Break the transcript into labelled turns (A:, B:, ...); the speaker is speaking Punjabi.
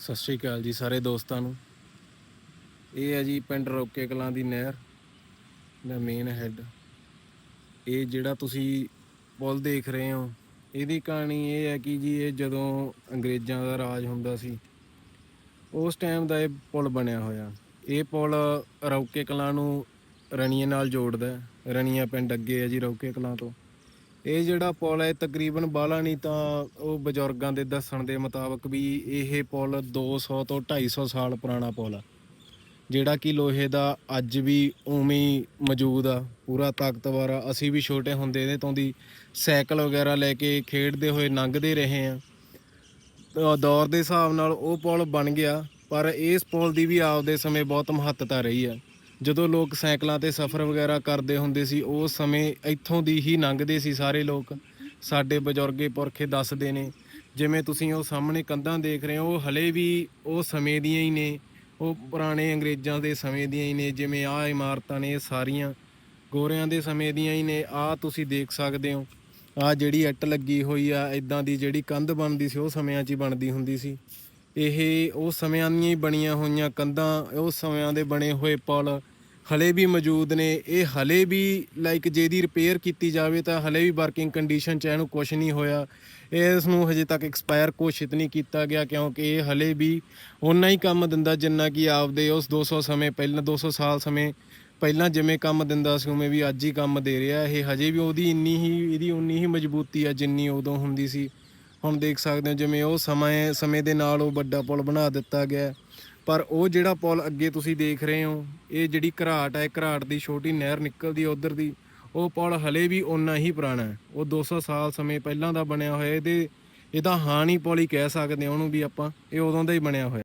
A: ਸਤਿ ਸ਼੍ਰੀ ਅਕਾਲ ਜੀ ਸਾਰੇ ਦੋਸਤਾਂ ਨੂੰ। ਇਹ ਹੈ ਜੀ ਪਿੰਡ ਰੋਕੇ ਕਲਾਂ ਦੀ ਨਹਿਰ, ਦਾ ਮੇਨ ਹੈੱਡ ਇਹ ਜਿਹੜਾ ਤੁਸੀਂ ਪੁਲ ਦੇਖ ਰਹੇ ਹੋ, ਇਹਦੀ ਕਹਾਣੀ ਇਹ ਹੈ ਕਿ ਜੀ ਇਹ ਜਦੋਂ ਅੰਗਰੇਜ਼ਾਂ ਦਾ ਰਾਜ ਹੁੰਦਾ ਸੀ, ਉਸ ਟਾਈਮ ਦਾ ਇਹ ਪੁਲ ਬਣਿਆ ਹੋਇਆ। ਇਹ ਪੁਲ ਰੌਕੇ ਕਲਾਂ ਨੂੰ ਰਣੀਆਂ ਨਾਲ ਜੋੜਦਾ ਰਣੀਆਂ ਪਿੰਡ ਅੱਗੇ ਹੈ ਜੀ ਰੌਕੇ ਕਲਾਂ ਤੋਂ। ਇਹ ਜਿਹੜਾ ਪੁਲ ਹੈ ਤਕਰੀਬਨ ਬਾਲਾ ਨਹੀਂ ਤਾਂ ਉਹ ਬਜ਼ੁਰਗਾਂ ਦੇ ਦੱਸਣ ਦੇ ਮੁਤਾਬਕ ਵੀ ਇਹ ਪੁਲ 200 ਤੋਂ 250 ਸਾਲ ਪੁਰਾਣਾ ਪੁਲ ਆ। ਜਿਹੜਾ ਕਿ ਲੋਹੇ ਦਾ ਅੱਜ ਵੀ ਉਵੇਂ ਮੌਜੂਦ ਆ, ਪੂਰਾ ਤਾਕਤਵਰ ਆ। ਅਸੀਂ ਵੀ ਛੋਟੇ ਹੁੰਦੇ ਇਹਦੇ ਤੋਂ ਦੀ ਸਾਈਕਲ ਵਗੈਰਾ ਲੈ ਕੇ ਖੇਡਦੇ ਹੋਏ ਲੰਘਦੇ ਰਹੇ ਆ ਦੌਰ ਦੇ ਹਿਸਾਬ ਨਾਲ ਉਹ ਪੁਲ ਬਣ ਗਿਆ, ਪਰ ਇਸ ਪੁਲ ਦੀ ਵੀ ਆਪਦੇ ਸਮੇਂ ਬਹੁਤ ਮਹੱਤਤਾ ਰਹੀ ਆ। ਜਦੋਂ ਲੋਕ ਸਾਈਕਲਾਂ ਤੇ ਸਫ਼ਰ ਵਗੈਰਾ ਕਰਦੇ ਹੁੰਦੇ ਸੀ ਉਸ ਸਮੇਂ ਇੱਥੋਂ ਦੀ ਹੀ ਲੰਘਦੇ ਸੀ ਸਾਰੇ ਲੋਕ। ਸਾਡੇ ਬਜ਼ੁਰਗੇ ਪੁਰਖੇ ਦੱਸਦੇ ਨੇ, ਜਿਵੇਂ ਤੁਸੀਂ ਉਹ ਸਾਹਮਣੇ ਕੰਧਾਂ ਦੇਖ ਰਹੇ ਹੋ, ਉਹ ਹਲੇ ਵੀ ਉਹ ਸਮੇਂ ਦੀਆਂ ਹੀ ਨੇ। ਉਹ ਪੁਰਾਣੇ ਅੰਗਰੇਜ਼ਾਂ ਦੇ ਸਮੇਂ ਦੀਆਂ ਹੀ ਨੇ, ਜਿਵੇਂ ਆਹ ਇਮਾਰਤਾਂ ਨੇ, ਇਹ ਸਾਰੀਆਂ ਗੋਰਿਆਂ ਦੇ ਸਮੇਂ ਦੀਆਂ ਹੀ ਨੇ। ਆਹ ਤੁਸੀਂ ਦੇਖ ਸਕਦੇ ਹੋ, ਆਹ ਜਿਹੜੀ ਇੱਟ ਲੱਗੀ ਹੋਈ ਆ ਇਦਾਂ ਦੀ ਜਿਹੜੀ ਕੰਧ ਬਣਦੀ ਸੀ, ਉਹ ਸਮਿਆਂ 'ਚ ਹੀ ਬਣਦੀ ਹੁੰਦੀ ਸੀ। ਇਹ ਉਹ ਸਮਿਆਂ ਦੀਆਂ ਹੀ ਬਣੀਆਂ ਹੋਈਆਂ ਕੰਧਾਂ, ਉਹ ਸਮਿਆਂ ਦੇ ਬਣੇ ਹੋਏ ਪੁਲ ਹਲੇ ਵੀ ਮੌਜੂਦ ਨੇ। ਇਹ ਹਲੇ ਵੀ ਲਾਈਕ ਜੇ ਦੀ ਰਿਪੇਅਰ ਕੀਤੀ ਜਾਵੇ ਤਾਂ ਹਲੇ ਵੀ ਵਰਕਿੰਗ ਕੰਡੀਸ਼ਨ 'ਚ ਇਹਨੂੰ ਕੁਝ ਨਹੀਂ ਹੋਇਆ। ਇਸ ਨੂੰ ਹਜੇ ਤੱਕ ਐਕਸਪਾਇਰ ਘੋਸ਼ਿਤ ਨਹੀਂ ਕੀਤਾ ਗਿਆ ਕਿਉਂਕਿ ਇਹ ਹਲੇ ਵੀ ਓਨਾ ਹੀ ਕੰਮ ਦਿੰਦਾ ਜਿੰਨਾ ਕਿ ਆਪਦੇ ਉਸ 200 ਸਮੇਂ ਪਹਿਲਾਂ 200 ਸਾਲ ਸਮੇਂ ਪਹਿਲਾਂ ਜਿਵੇਂ ਕੰਮ ਦਿੰਦਾ ਸੀ, ਉਵੇਂ ਵੀ ਅੱਜ ਹੀ ਕੰਮ ਦੇ ਰਿਹਾ। ਇਹ ਹਜੇ ਵੀ ਉਹਦੀ ਇੰਨੀ ਹੀ, ਇਹਦੀ ਉਨੀ ਹੀ ਮਜ਼ਬੂਤੀ ਆ ਜਿੰਨੀ ਉਦੋਂ ਹੁੰਦੀ ਸੀ। ਹੁਣ ਦੇਖ ਸਕਦੇ ਹੋ ਜਿਵੇਂ ਉਹ ਸਮੇਂ ਸਮੇਂ ਦੇ ਨਾਲ ਉਹ ਵੱਡਾ ਪੁਲ ਬਣਾ ਦਿੱਤਾ ਗਿਆ ਪਰ ਉਹ ਜਿਹੜਾ ਪੁਲ ਅੱਗੇ ਤੁਸੀਂ ਦੇਖ ਰਹੇ ਹੋ, ਇਹ ਜਿਹੜੀ ਘਰਾਟ ਹੈ ਘਰਾਟ ਦੀ ਛੋਟੀ ਨਹਿਰ ਨਿਕਲਦੀ ਹੈ ਉਧਰ ਦੀ, ਉਹ ਪੁਲ ਹਲੇ ਵੀ ਓਨਾ ਹੀ ਪੁਰਾਣਾ ਹੈ। ਉਹ 200 ਸਾਲ ਸਮੇਂ ਪਹਿਲਾਂ ਦਾ ਬਣਿਆ ਹੋਇਆ, ਇਹਦੇ, ਇਹਦਾ ਹਾਨੀ ਪੁਲ ਹੀ ਕਹਿ ਸਕਦੇ ਹਾਂ ਉਹਨੂੰ ਵੀ ਆਪਾਂ, ਇਹ ਉਦੋਂ ਦਾ ਹੀ ਬਣਿਆ ਹੋਇਆ।